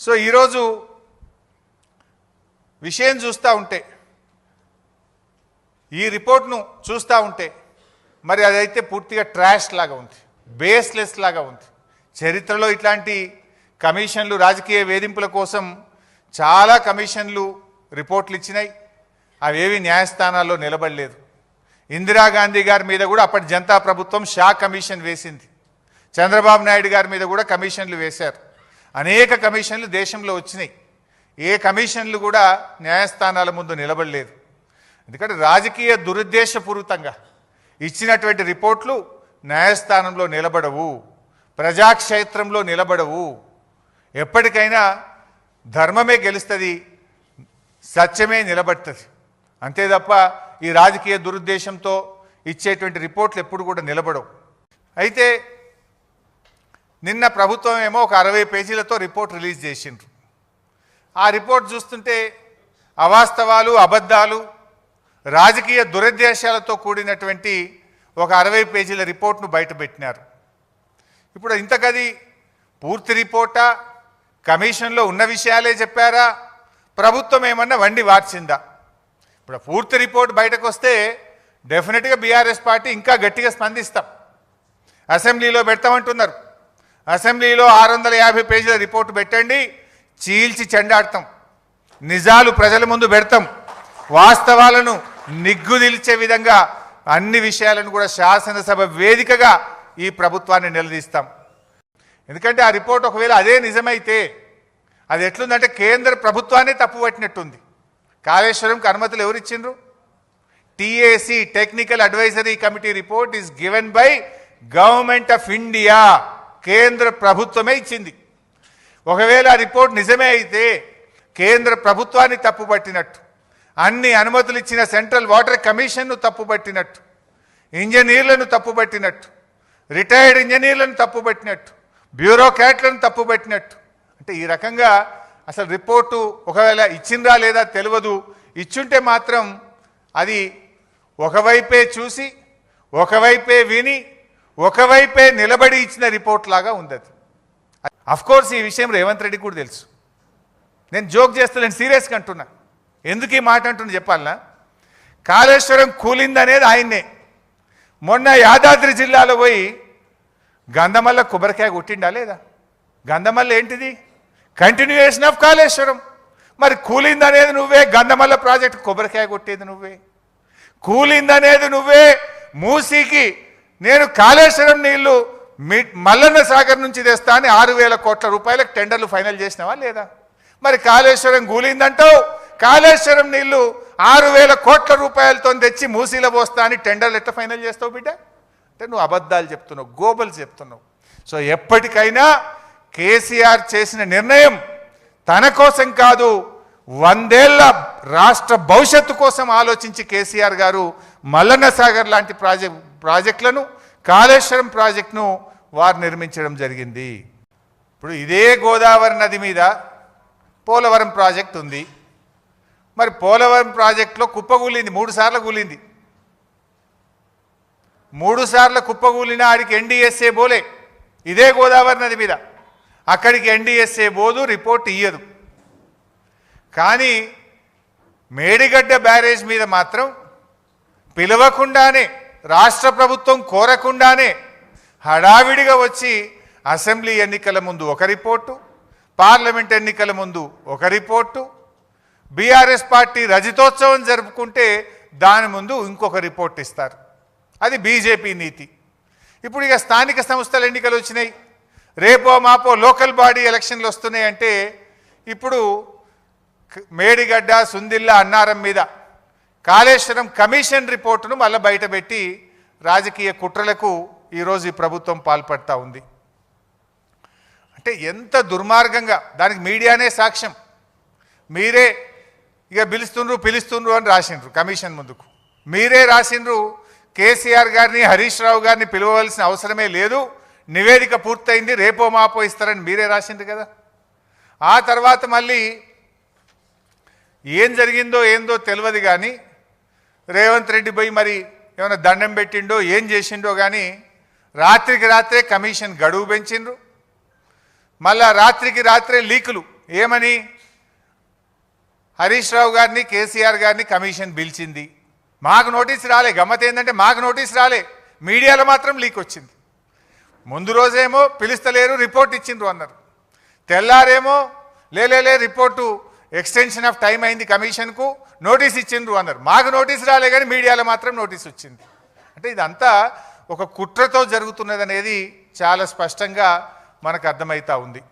So ఈరోజు విషయం చూస్తూ ఉంటే ఈ రిపోర్ట్ను చూస్తూ ఉంటే మరి అదైతే పూర్తిగా ట్రాష్ లాగా ఉంది బేస్లెస్ లాగా ఉంది. చరిత్రలో ఇట్లాంటి కమిషన్లు రాజకీయ వేధింపుల కోసం చాలా కమిషన్లు రిపోర్ట్లు ఇచ్చినాయి. అవేవి న్యాయస్థానాల్లో నిలబడలేదు. ఇందిరాగాంధీ గారి మీద కూడా అప్పటి జనతా ప్రభుత్వం షా కమిషన్ వేసింది. చంద్రబాబు నాయుడు గారి మీద కూడా కమిషన్లు వేశారు. అనేక కమిషన్లు దేశంలో వచ్చినాయి. ఏ కమిషన్లు కూడా న్యాయస్థానాల ముందు నిలబడలేదు. ఎందుకంటే రాజకీయ దురుద్దేశపూరితంగా ఇచ్చినటువంటి రిపోర్ట్లు న్యాయస్థానంలో నిలబడవు ప్రజాక్షేత్రంలో నిలబడవు. ఎప్పటికైనా ధర్మమే గెలుస్తుంది సత్యమే నిలబడుతుంది. అంతే తప్ప ఈ రాజకీయ దురుద్దేశంతో ఇచ్చేటువంటి రిపోర్ట్లు ఎప్పుడు కూడా నిలబడవు. అయితే నిన్న ప్రభుత్వం ఏమో ఒక అరవై పేజీలతో రిపోర్ట్ రిలీజ్ చేసిండ్రు. ఆ రిపోర్ట్ చూస్తుంటే అవాస్తవాలు అబద్ధాలు రాజకీయ దురుద్దేశాలతో కూడినటువంటి ఒక అరవై పేజీల రిపోర్ట్ను బయటపెట్టినారు. ఇప్పుడు ఇంతకది పూర్తి రిపోర్టా? కమిషన్లో ఉన్న విషయాలే చెప్పారా? ప్రభుత్వం ఏమన్నా వండి వార్చిందా? ఇప్పుడు పూర్తి రిపోర్ట్ బయటకు వస్తే డెఫినెట్గా బీఆర్ఎస్ పార్టీ ఇంకా గట్టిగా స్పందిస్తాం. అసెంబ్లీలో పెడతామంటున్నారు. అసెంబ్లీలో ఆరు వందల యాభై పేజీల రిపోర్టు పెట్టండి చీల్చి చెండాడతాం. నిజాలు ప్రజల ముందు పెడతాం. వాస్తవాలను నిగ్గుదిల్చే విధంగా అన్ని విషయాలను కూడా శాసనసభ వేదికగా ఈ ప్రభుత్వాన్ని నిలదీస్తాం. ఎందుకంటే ఆ రిపోర్ట్ ఒకవేళ అదే నిజమైతే అది ఎట్లుందంటే కేంద్ర ప్రభుత్వాన్ని తప్పుపట్టినట్టుంది కాళేశ్వరంకి అనుమతులు ఎవరిచ్చిండ్రు TAC technical advisory committee report is given by government of India కేంద్ర ప్రభుత్వమే ఇచ్చింది. ఒకవేళ ఆ రిపోర్ట్ నిజమే అయితే కేంద్ర ప్రభుత్వాన్ని తప్పుపట్టినట్టు అన్ని అనుమతులు ఇచ్చిన సెంట్రల్ వాటర్ కమిషన్ను తప్పుపట్టినట్టు ఇంజనీర్లను తప్పుపట్టినట్టు రిటైర్డ్ ఇంజనీర్లను తప్పుపట్టినట్టు బ్యూరోక్రాట్లను తప్పుపట్టినట్టు. అంటే ఈ రకంగా అసలు రిపోర్టు ఒకవేళ ఇచ్చిందా లేదా తెలియదు. ఇచ్చుంటే మాత్రం అది ఒకవైపే చూసి ఒకవైపే విని ఒకవైపే నిలబడి ఇచ్చిన రిపోర్ట్ లాగా ఉంది అది. అఫ్కోర్స్ ఈ విషయం రేవంత్ రెడ్డి కూడా తెలుసు. నేను జోక్ చేస్తలేను సీరియస్గా అంటున్నా. ఎందుకు ఈ మాట అంటున్నా చెప్పాలనా? కాళేశ్వరం కూలిందనేది ఆయన్నే. మొన్న యాదాద్రి జిల్లాలో పోయి గంధమల్ల కొబ్బరికాయ కొట్టిండా లేదా? గంధమల్ల ఏంటిది? Continuation of Kaleshwaram. మరి కూలిందనేది నువ్వే గంధమల్ల ప్రాజెక్ట్ కొబ్బరికాయ కొట్టేది నువ్వే. కూలిందనేది నువ్వే మూసీకి నేను కాళేశ్వరం నీళ్ళు మీ మల్లన్న సాగర్ నుంచి తెస్తా అని ఆరు వేల కోట్ల రూపాయలకు టెండర్లు ఫైనల్ చేసినావా లేదా? మరి కాళేశ్వరం గూలిందంటావు? కాళేశ్వరం నీళ్ళు ఆరు వేల కోట్ల రూపాయలతో తెచ్చి మూసీలో పోస్తా అని టెండర్లు ఎట్లా ఫైనల్ చేస్తావు బిడ్డ? అంటే నువ్వు అబద్ధాలు చెప్తున్నావు గోబలు చెప్తున్నావు. సో ఎప్పటికైనా కేసీఆర్ చేసిన నిర్ణయం తన కోసం కాదు వందేళ్ళ రాష్ట్ర భవిష్యత్తు కోసం ఆలోచించి కేసీఆర్ గారు మల్లన్న సాగర్ లాంటి ప్రాజెక్ట్ ప్రాజెక్టులను కాళేశ్వరం ప్రాజెక్టును వారు నిర్మించడం జరిగింది. ఇప్పుడు ఇదే గోదావరి నది మీద పోలవరం ప్రాజెక్ట్ ఉంది. మరి పోలవరం ప్రాజెక్టులో కుప్పగూలింది మూడు సార్లు కూలింది. మూడు సార్లు కుప్పగూలిన ఆడికి ఎన్డీఎస్ఏ బోలే ఇదే గోదావరి నది మీద. అక్కడికి ఎన్డీఎస్ఏ బోదు రిపోర్ట్ ఇయ్యదు. కానీ మేడిగడ్డ బ్యారేజ్ మీద మాత్రం పిలవకుండానే రాష్ట్ర ప్రభుత్వం కోరకుండానే హడావిడిగా వచ్చి అసెంబ్లీ ఎన్నికల ముందు ఒక రిపోర్టు పార్లమెంట్ ఎన్నికల ముందు ఒక రిపోర్టు బీఆర్ఎస్ పార్టీ రజతోత్సవం జరుపుకుంటే దాని ముందు ఇంకొక రిపోర్ట్ ఇస్తారు. అది బీజేపీ నీతి. ఇప్పుడు ఇక స్థానిక సంస్థల ఎన్నికలు వచ్చినాయి. రేపో మాపో లోకల్ బాడీ ఎలక్షన్లు వస్తున్నాయి అంటే ఇప్పుడు మేడిగడ్డ సుందిల్ల అన్నారం మీద కాళేశ్వరం కమిషన్ రిపోర్టును మళ్ళీ బయటపెట్టి రాజకీయ కుట్రలకు ఈరోజు ఈ ప్రభుత్వం పాల్పడతా ఉంది. అంటే ఎంత దుర్మార్గంగా దానికి మీడియానే సాక్ష్యం. మీరే ఇక పిలుస్తుండ్రు పిలుస్తుండ్రు అని రాసిండ్రు కమిషన్ ముందుకు. మీరే రాసిండ్రు కేసీఆర్ గారిని హరీష్ రావు గారిని పిలవవలసిన అవసరమే లేదు నివేదిక పూర్తయింది రేపో మాపో ఇస్తారని మీరే రాసిండ్రు కదా. ఆ తర్వాత మళ్ళీ ఏం జరిగిందో ఏందో తెలియదు కానీ రేవంత్ రెడ్డి పోయి మరి ఏమైనా దండం పెట్టిండో ఏం చేసిండో కానీ రాత్రికి రాత్రే కమిషన్ గడువు పెంచిండ్రు. మళ్ళా రాత్రికి రాత్రే లీకులు. ఏమని? హరీష్ రావు గారిని కేసీఆర్ గారిని కమిషన్ పిలిచింది. మాకు నోటీస్ రాలే. గమ్మత ఏంటంటే మాకు నోటీస్ రాలే. మీడియాలో మాత్రం లీక్ వచ్చింది. ముందు రోజేమో పిలుస్తలేరు రిపోర్ట్ ఇచ్చిండ్రు అన్నారు తెల్లారేమో లేలే రిపోర్టు ఎక్స్టెన్షన్ ఆఫ్ టైం అయింది కమిషన్కు నోటీస్ ఇచ్చిండ్రు అన్నారు. మాకు నోటీస్ రాలే కానీ మీడియాలో మాత్రం నోటీస్ వచ్చింది. అంటే ఇదంతా ఒక కుట్రతో జరుగుతున్నది అనేది చాలా స్పష్టంగా మనకు అర్థమవుతా ఉంది.